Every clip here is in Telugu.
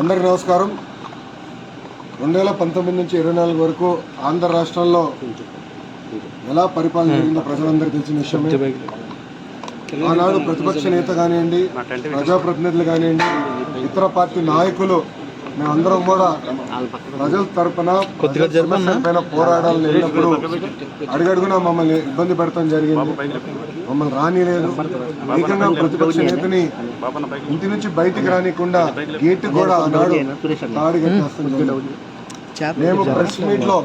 అందరికి నమస్కారం. రెండు వేల పంతొమ్మిది నుంచి ఇరవై నాలుగు వరకు ఆంధ్ర రాష్ట్రంలో ఎలా పరిపాలన జరిగిందో ప్రజలందరికీ తెలిసిన విషయమే. ఆనాడు ప్రతిపక్ష నేత కానివ్వండి ప్రజాప్రతినిధులు కానివ్వండి ఇతర పార్టీ నాయకులు మేమందరం కూడా ప్రజల సమస్యల పైన పోరాడాలని వెళ్ళినప్పుడు అడుగడుగునా మమ్మల్ని ఇబ్బంది పెడతాం జరిగింది. మమ్మల్ని రానిలేదు. ఏకంగా ప్రతిపక్ష నేతని ఇంటి నుంచి బయటికి రానికుండా గేట్ కూడా ఆనాడు తాడి కట్టేస్తాం జరిగింది. మేము ప్రెస్ మీట్లో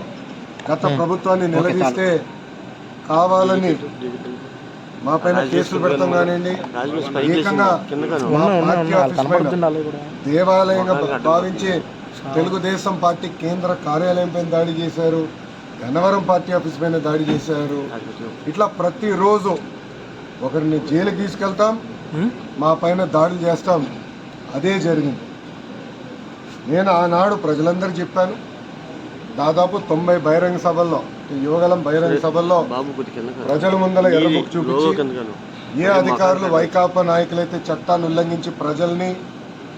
గత ప్రభుత్వాన్ని నిలదీస్తే కావాలని మా పైన కేసులు పెడతాం కానివ్వండి. ఏకంగా మా పార్టీ ఆఫీస్ పైన దేవాలయంగా భావించి తెలుగుదేశం పార్టీ కేంద్ర కార్యాలయం పైన దాడి చేశారు. గన్నవరం పార్టీ ఆఫీస్ పైన దాడి చేశారు. ఇట్లా ప్రతిరోజు ఒకరిని జైలుకి తీసుకెళ్తాం. మా పైన దాడులు చేస్తాం. అదే జరిగింది. నేను ఆనాడు ప్రజలందరూ చెప్పాను. దాదాపు తొంభై బహిరంగ సభల్లో యువగలం బహిరంగ సభల్లో ప్రజల ఎర్రబుక్ చూపించి ఏ అధికారులు వైకాపా నాయకులైతే చట్టాన్ని ఉల్లంఘించి ప్రజల్ని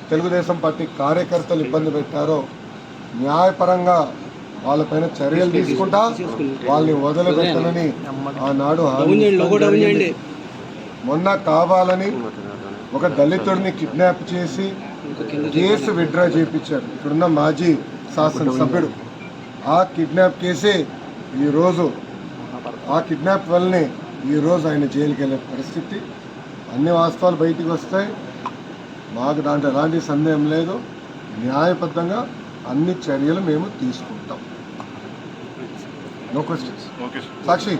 తెలుగుదేశం పార్టీ కార్యకర్తలు ఇబ్బంది పెట్టారో న్యాయపరంగా వాళ్ళపైన చర్యలు తీసుకుంటా వాళ్ళని వదిలిపెట్టనని ఆనాడు మొన్న కావాలని ఒక దళితుడిని కిడ్నాప్ చేసి కేసు విత్డ్రా చేయించారు. ఇక్కడున్న మాజీ శాసనసభ్యుడు. ఆ కిడ్నాప్ కేసే ఈరోజు ఆ కిడ్నాప్ వల్లనే ఈరోజు ఆయన జైలుకి వెళ్ళే పరిస్థితి. అన్ని వాస్తవాలు బయటికి వస్తాయి. మాకు దాంట్లో ఎలాంటి సందేహం లేదు. న్యాయబద్ధంగా అన్ని చర్యలు మేము తీసుకుంటాం. No questions Sakshi.